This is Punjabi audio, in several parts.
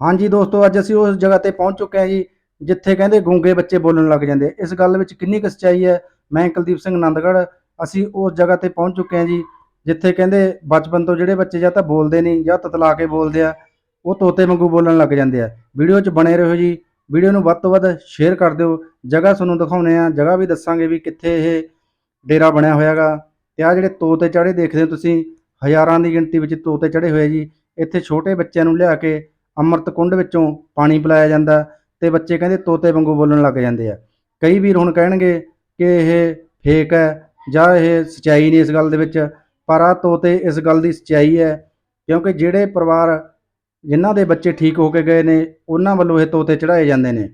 ਹਾਂਜੀ ਦੋਸਤੋ, ਅੱਜ ਅਸੀਂ ਉਸ ਜਗ੍ਹਾ ਤੇ ਪਹੁੰਚ ਚੁੱਕੇ ਹਾਂ ਜੀ, ਜਿੱਥੇ ਕਹਿੰਦੇ ਗੂੰਗੇ ਬੱਚੇ ਬੋਲਣ ਲੱਗ ਜਾਂਦੇ। ਇਸ ਗੱਲ ਵਿੱਚ ਕਿੰਨੀ ਕੁ ਸੱਚਾਈ ਹੈ, ਮੈਂ ਕੁਲਦੀਪ ਸਿੰਘ ਆਨੰਦਗੜ੍ਹ ਅਸੀਂ ਉਸ ਜਗ੍ਹਾ ਤੇ ਪਹੁੰਚ ਚੁੱਕੇ ਹਾਂ ਜੀ, ਜਿੱਥੇ ਕਹਿੰਦੇ ਬਚਪਨ ਤੋਂ ਜਿਹੜੇ ਬੱਚੇ ਜਾਂ ਤਾਂ ਬੋਲਦੇ ਨਹੀਂ, ਜਾਂ ਤਤਲਾ ਕੇ ਬੋਲਦੇ ਆ, ਉਹ ਤੋਤੇ ਵਾਂਗੂ ਬੋਲਣ ਲੱਗ ਜਾਂਦੇ ਆ। ਵੀਡੀਓ 'ਚ ਬਣੇ ਰਹੋ ਜੀ, ਵੀਡੀਓ ਨੂੰ ਵੱਧ ਤੋਂ ਵੱਧ ਸ਼ੇਅਰ ਕਰ ਦਿਓ, ਜਗ੍ਹਾ ਤੁਹਾਨੂੰ ਦਿਖਾਉਨੇ ਆ ਜਗ੍ਹਾ ਵੀ ਦੱਸਾਂਗੇ ਵੀ ਕਿੱਥੇ ਇਹ ਡੇਰਾ ਬਣਿਆ ਹੋਇਆਗਾ ਤੇ ਆ ਜਿਹੜੇ ਤੋਤੇ ਚੜੇ ਦੇਖਦੇ ਹੋ ਤੁਸੀਂ, ਹਜ਼ਾਰਾਂ ਦੀ ਗਿਣਤੀ ਵਿੱਚ ਤੋਤੇ ਚੜੇ ਹੋਏ ਜੀ, ਇੱਥੇ ਛੋਟੇ ਬੱਚਿਆਂ ਨੂੰ ਲਿਆ ਕੇ ਅੰਮ੍ਰਿਤ ਕੁੰਡ ਵਿੱਚੋਂ ਪਾਣੀ ਪਿਲਾਇਆ ਜਾਂਦਾ ਤੇ ਬੱਚੇ ਕਹਿੰਦੇ ਤੋਤੇ ਵਾਂਗੂ ਬੋਲਣ ਲੱਗ ਜਾਂਦੇ ਆ। ਕਈ ਵੀਰ ਹੁਣ ਕਹਿਣਗੇ ਕਿ ਇਹ ਫੇਕ ਹੈ ਜਾਂ ਇਹ ਸਚਾਈ ਨਹੀਂ ਇਸ ਗੱਲ ਦੇ ਵਿੱਚ, ਪਰ ਆ ਤੋਤੇ ਇਸ ਗੱਲ ਦੀ ਸਚਾਈ ਹੈ ਕਿਉਂਕਿ ਜਿਹੜੇ ਪਰਿਵਾਰ ਜਿਨ੍ਹਾਂ ਦੇ ਬੱਚੇ ਠੀਕ ਹੋ ਕੇ ਗਏ ਨੇ, ਉਹਨਾਂ ਵੱਲੋਂ ਇਹ ਤੋਤੇ ਚੜਾਏ ਜਾਂਦੇ ਨੇ।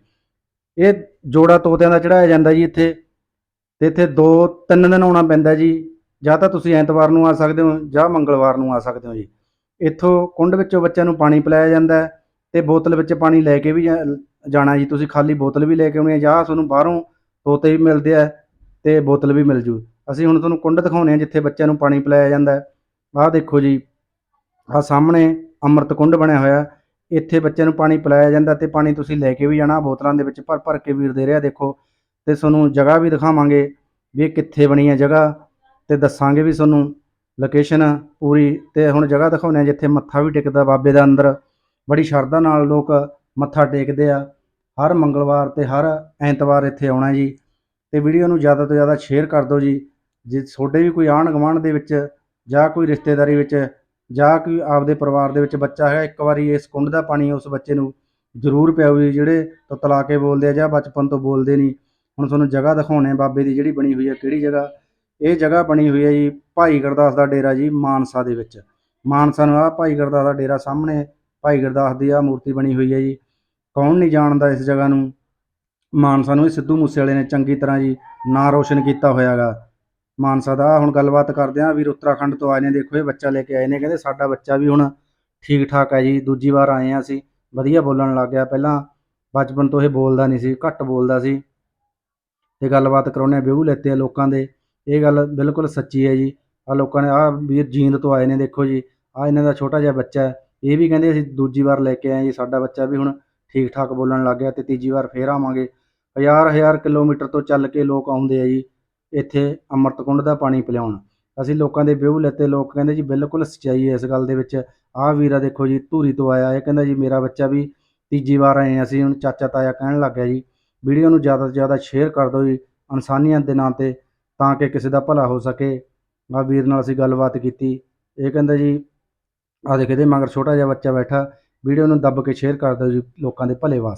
ਇਹ ਜੋੜਾ ਤੋਤਿਆਂ ਦਾ ਚੜਾਇਆ ਜਾਂਦਾ ਜੀ ਇੱਥੇ ਤੇ ਇੱਥੇ ਦੋ ਤਿੰਨ ਦਿਨ ਆਉਣਾ ਪੈਂਦਾ ਜੀ। ਜਾਂ ਤਾਂ ਤੁਸੀਂ ਐਤਵਾਰ ਨੂੰ ਆ ਸਕਦੇ ਹੋ ਜਾਂ ਮੰਗਲਵਾਰ ਨੂੰ ਆ ਸਕਦੇ ਹੋ ਜੀ। ਇੱਥੋਂ ਕੁੰਡ ਵਿੱਚੋਂ ਬੱਚਿਆਂ ਨੂੰ ਪਾਣੀ ਪਿਲਾਇਆ ਜਾਂਦਾ ਹੈ ਤੇ ਬੋਤਲ ਵਿੱਚ ਪਾਣੀ ਲੈ ਕੇ ਵੀ ਜਾਣਾ ਜੀ। ਤੁਸੀਂ ਖਾਲੀ ਬੋਤਲ ਵੀ ਲੈ ਕੇ ਆਉਣੀ ਹੈ ਜਾਂ ਤੁਹਾਨੂੰ ਬਾਹਰੋਂ ਤੋਤੇ ਵੀ ਮਿਲਦੇ ਆ ਤੇ ਬੋਤਲ ਵੀ ਮਿਲ ਜੂ। ਅਸੀਂ ਹੁਣ ਤੁਹਾਨੂੰ ਕੁੰਡ ਦਿਖਾਉਣੇ ਆ ਜਿੱਥੇ ਬੱਚਿਆਂ ਨੂੰ ਪਾਣੀ ਪਿਲਾਇਆ ਜਾਂਦਾ ਆਹ ਦੇਖੋ ਜੀ, ਆਹ ਸਾਹਮਣੇ ਅੰਮ੍ਰਿਤ ਕੁੰਡ ਬਣਿਆ ਹੋਇਆ ਇੱਥੇ ਬੱਚਿਆਂ ਨੂੰ ਪਾਣੀ ਪਿਲਾਇਆ ਜਾਂਦਾ ਤੇ ਪਾਣੀ ਤੁਸੀਂ ਲੈ ਕੇ ਵੀ ਜਾਣਾ, ਬੋਤਲਾਂ ਦੇ ਵਿੱਚ ਭਰ ਭਰ ਕੇ ਵੀਰ ਦੇ ਰਿਹਾ ਦੇਖੋ। ਤੇ ਤੁਹਾਨੂੰ ਜਗ੍ਹਾ ਵੀ ਦਿਖਾਵਾਂਗੇ ਵੀ ਇਹ ਕਿੱਥੇ ਬਣੀ ਹੈ ਜਗ੍ਹਾ ਤੇ ਦੱਸਾਂਗੇ ਵੀ ਤੁਹਾਨੂੰ। ਲੋਕੇਸ਼ਨ ਪੂਰੀ ਤੇ ਹੁਣ ਜਗ੍ਹਾ ਦਿਖਾਉਂਦੇ ਆ ਜਿੱਥੇ ਮੱਥਾ ਵੀ ਟੇਕਦਾ ਬਾਬੇ ਦਾ ਅੰਦਰ। ਬੜੀ ਸ਼ਰਧਾ ਨਾਲ ਲੋਕ ਮੱਥਾ ਟੇਕਦੇ ਆ। ਹਰ ਮੰਗਲਵਾਰ ਤੇ ਹਰ ਐਤਵਾਰ ਇੱਥੇ ਆਉਣਾ ਜੀ। ਤੇ ਵੀਡੀਓ ਨੂੰ ਜ਼ਿਆਦਾ ਤੋਂ ਜ਼ਿਆਦਾ ਸ਼ੇਅਰ ਕਰ ਦਿਓ ਜੀ। ਜੇ ਤੁਹਾਡੇ ਵੀ ਕੋਈ ਆਂਢ ਗੁਆਂਢ ਦੇ ਵਿੱਚ ਜਾਂ ਕੋਈ ਰਿਸ਼ਤੇਦਾਰੀ ਵਿੱਚ ਜਾਂ ਕੋਈ ਆਪਦੇ ਪਰਿਵਾਰ ਦੇ ਵਿੱਚ ਬੱਚਾ ਹੈਗਾ ਇੱਕ ਵਾਰੀ ਇਸ ਕੁੰਡ ਦਾ ਪਾਣੀ ਉਸ ਬੱਚੇ ਨੂੰ ਜ਼ਰੂਰ ਪਿਆਓ ਜੀ, ਜਿਹੜੇ ਤਤਲਾ ਕੇ ਬੋਲਦੇ ਆ ਜਾਂ ਬਚਪਨ ਤੋਂ ਬੋਲਦੇ ਨਹੀਂ। ਹੁਣ ਤੁਹਾਨੂੰ ਜਗ੍ਹਾ ਦਿਖਾਉਣੇ ਆ ਬਾਬੇ ਦੀ ਜਿਹੜੀ ਬਣੀ ਹੋਈ ਹੈ ਕਿਹੜੀ ਜਗ੍ਹਾ? ਇਹ ਜਗ੍ਹਾ ਬਣੀ ਹੋਈ ਹੈ ਜੀ ਭਾਈ ਗੁਰਦਾਸ ਦਾ ਡੇਰਾ ਜੀ ਮਾਨਸਾ ਦੇ ਵਿੱਚ। ਮਾਨਸਾ ਨੂੰ ਆ ਭਾਈ ਗੁਰਦਾਸ ਦਾ ਡੇਰਾ ਸਾਹਮਣੇ ਭਾਈ ਗੁਰਦਾਸ ਦੀ ਆ ਮੂਰਤੀ ਬਣੀ ਹੋਈ ਹੈ ਜੀ। ਕੌਣ ਨਹੀਂ ਜਾਣਦਾ ਇਸ ਜਗ੍ਹਾ ਨੂੰ। ਮਾਨਸਾ ਨੂੰ ਇਹ ਸਿੱਧੂ ਮੂਸੇ ਵਾਲੇ ਨੇ ਚੰਗੀ ਤਰ੍ਹਾਂ ਜੀ ਨਾਂ ਰੋਸ਼ਨ ਕੀਤਾ ਹੋਇਆਗਾ। ਮਾਨਸਾ ਦਾ ਹੁਣ ਗੱਲਬਾਤ ਕਰਦੇ ਆ ਵੀਰ ਉੱਤਰਾਖੰਡ ਤੋਂ ਆਏ ਨੇ, ਦੇਖੋ ਇਹ ਬੱਚਾ ਲੈ ਕੇ ਆਏ ਨੇ, ਕਹਿੰਦੇ ਸਾਡਾ ਬੱਚਾ ਵੀ ਹੁਣ ਠੀਕ ਠਾਕ ਹੈ ਜੀ, ਦੂਜੀ ਵਾਰ ਆਏ ਆ ਅਸੀਂ। ਵਧੀਆ ਬੋਲਣ ਲੱਗ ਗਿਆ, ਪਹਿਲਾਂ ਬਚਪਨ ਤੋਂ ਇਹ ਬੋਲਦਾ ਨਹੀਂ ਸੀ, ਘੱਟ ਬੋਲਦਾ ਸੀ। ਤੇ ਗੱਲਬਾਤ ਕਰਾਉਣੇ ਵਿਊ ਲੈਤੇ ਆ ਲੋਕਾਂ ਦੇ। ਇਹ ਗੱਲ ਬਿਲਕੁਲ ਸੱਚੀ ਹੈ ਜੀ। ਆ ਲੋਕਾਂ ਨੇ, ਆ ਵੀਰ ਜੀਂਦ ਤੋਂ ਆਏ ਨੇ, ਦੇਖੋ ਜੀ, ਆ ਇਹਨਾਂ ਦਾ ਛੋਟਾ ਜਿਹਾ ਬੱਚਾ ਇਹ ਵੀ ਕਹਿੰਦੇ ਅਸੀਂ ਦੂਜੀ ਵਾਰ ਲੈ ਕੇ ਆਏ ਜੀ, ਸਾਡਾ ਬੱਚਾ ਵੀ ਹੁਣ ਠੀਕ ਠਾਕ ਬੋਲਣ ਲੱਗ ਗਿਆ ਤੇ ਤੀਜੀ ਵਾਰ ਫੇਰ ਆਵਾਂਗੇ। ਹਜ਼ਾਰ ਹਜ਼ਾਰ ਕਿਲੋਮੀਟਰ ਤੋਂ ਚੱਲ ਕੇ ਲੋਕ ਆਉਂਦੇ ਆ ਜੀ, ਇੱਥੇ ਅੰਮ੍ਰਿਤ ਕੁੰਡ ਦਾ ਪਾਣੀ ਪਿਲਾਉਣ। ਅਸੀਂ ਲੋਕਾਂ ਦੇ ਵਿਊ ਲੈਤੇ, ਲੋਕ ਕਹਿੰਦੇ ਜੀ ਬਿਲਕੁਲ ਸੱਚਾਈ ਹੈ ਇਸ ਗੱਲ ਦੇ ਵਿੱਚ। ਆਹ ਵੀਰਾ ਦੇਖੋ ਜੀ, ਧੂਰੀ ਤੋਂ ਆਇਆ, ਇਹ ਕਹਿੰਦਾ ਜੀ ਮੇਰਾ ਬੱਚਾ ਵੀ ਤੀਜੀ ਵਾਰ ਆਏ ਅਸੀਂ ਹੁਣ ਚਾਚਾ ਤਾਇਆ ਕਹਿਣ ਲੱਗ ਗਿਆ ਜੀ। ਵੀਡੀਓ ਨੂੰ ਜ਼ਿਆਦਾ ਤੋਂ ਜ਼ਿਆਦਾ ਸ਼ੇਅਰ ਕਰ ਦਿਓ ਜੀ, ਇਨਸਾਨੀਅਤ ਦੇ ਨਾਂ ਤੇ, ਤਾਂ ਕਿ ਕਿਸੇ ਦਾ ਭਲਾ ਹੋ ਸਕੇ। ਆ ਵੀਰ ਨਾਲ ਅਸੀਂ ਗੱਲਬਾਤ ਕੀਤੀ। ਇਹ ਕਹਿੰਦਾ ਜੀ ਆ ਦੇਖ ਇਹਦੇ ਮਗਰ ਛੋਟਾ ਜਿਹਾ ਬੱਚਾ ਬੈਠਾ, ਵੀਡੀਓ ਨੂੰ ਦੱਬ ਕੇ ਸ਼ੇਅਰ ਕਰ ਦਿਓ ਜੀ ਲੋਕਾਂ ਦੇ ਭਲੇ ਵਾਸਤੇ।